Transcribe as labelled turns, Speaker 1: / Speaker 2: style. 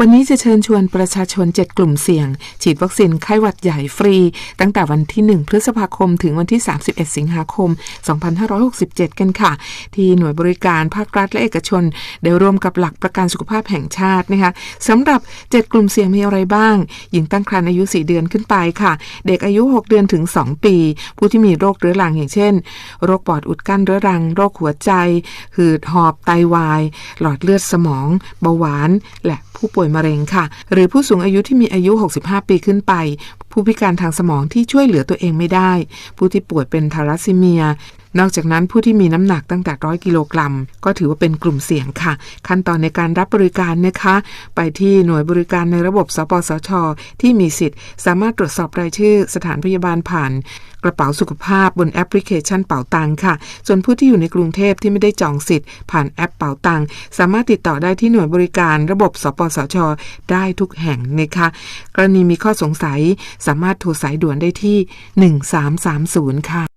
Speaker 1: วันนี้จะเชิญชวนประชาชน 7 กลุ่มเสี่ยง ฉีดวัคซีนไข้หวัดใหญ่ฟรี ตั้งแต่วันที่ 1 พฤษภาคม ถึงวันที่ 31 สิงหาคม 2567 กันค่ะ ที่หน่วยบริการภาครัฐและเอกชนได้ร่วมกับหลักประกันสุขภาพแห่งชาตินะคะสำหรับ 7 กลุ่มเสี่ยงมีอะไรบ้าง หญิงตั้งครรภ์อายุ 4 เดือนขึ้นไปค่ะ เด็กอายุ 6 เดือนถึง 2 ปี ผู้ที่มีโรคเรื้อรังอย่างเช่น โรคปอดอุดกั้นเรื้อรัง โรคหัวใจ หืดหอบ ไตวาย หลอดเลือดสมอง เบาหวาน และผู้ป่วยป่วยมะเร็งค่ะ หรือผู้สูงอายุที่มีอายุ 65 ปีขึ้นไป ผู้พิการทางสมองที่ช่วยเหลือตัวเองไม่ได้ ผู้ที่ป่วยเป็นทารัสซีเมีย นอกจากนั้นผู้ที่มีน้ำหนักตั้งแต่ร้อยกิโลกรัม ก็ถือว่าเป็นกลุ่มเสี่ยงค่ะ ขั้นตอนในการรับบริการนะคะ ไปที่หน่วยบริการในระบบสปสช ที่มีสิทธิ์ สามารถตรวจสอบรายชื่อสถานพยาบาลผ่านกระเป๋าสุขภาพบนแอปพลิเคชันเป๋าตังค่ะ ส่วนผู้ที่อยู่ในกรุงเทพที่ไม่ได้จองสิทธิ์ ผ่านแอปเป๋าตังสามารถติดต่อได้ที่หน่วยบริการระบบสปสช ได้ทุกแห่งนะคะ กรณีมีข้อสงสัยสามารถโทรสายด่วนได้ที่ 1330 ค่ะ